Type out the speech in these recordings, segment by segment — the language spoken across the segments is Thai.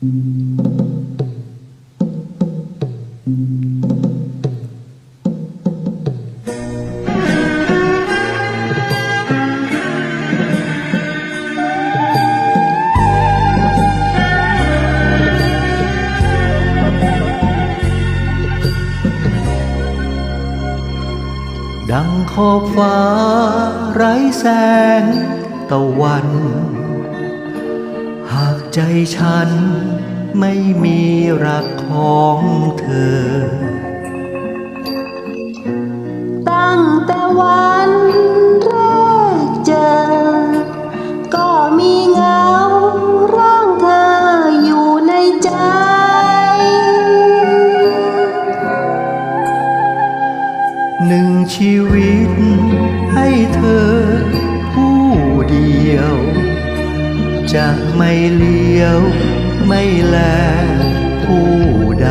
ดังขอบฟ้าไร้แสงตะวัน ใจฉันไม่มีรักของเธอ ตั้งแต่วันแรกเจอ ก็มีเงาร่างเธออยู่ในใจ หนึ่งชีวิตให้เธอ จะไม่เลี้ยวไม่แลผู้ใด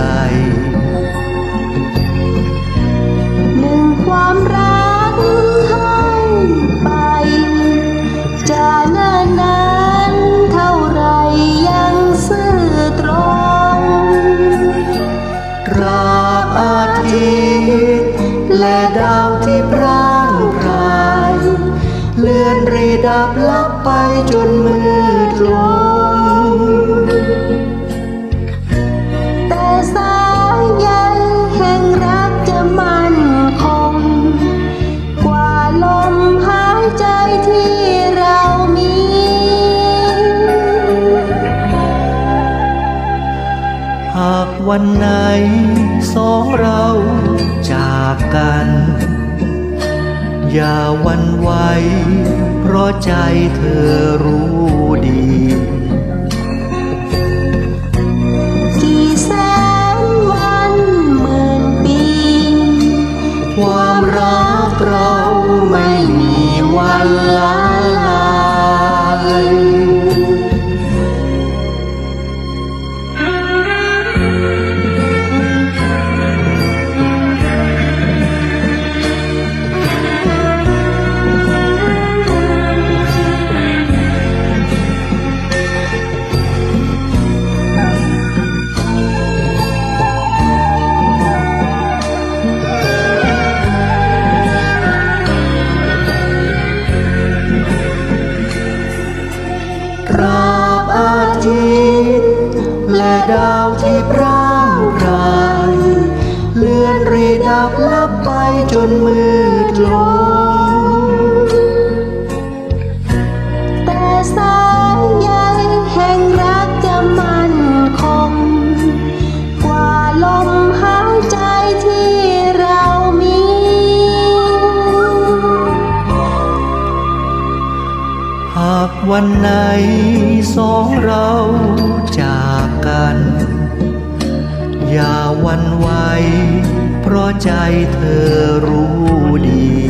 เลื่อนรีดับลับไปจนมืดลง แต่สายใยแห่งรักจะมั่นคง กว่าลมหายใจที่เรามี หากวันไหนสองเราจากกัน อย่าวันไหวเพราะใจเธอรู้ดี ดาวที่พร่างพรายเลื่อนรีดับลับไปจนมืดลงแต่สา หากวันไหนสองเราจากกัน อย่าวันไหวเพราะใจเธอรู้ดี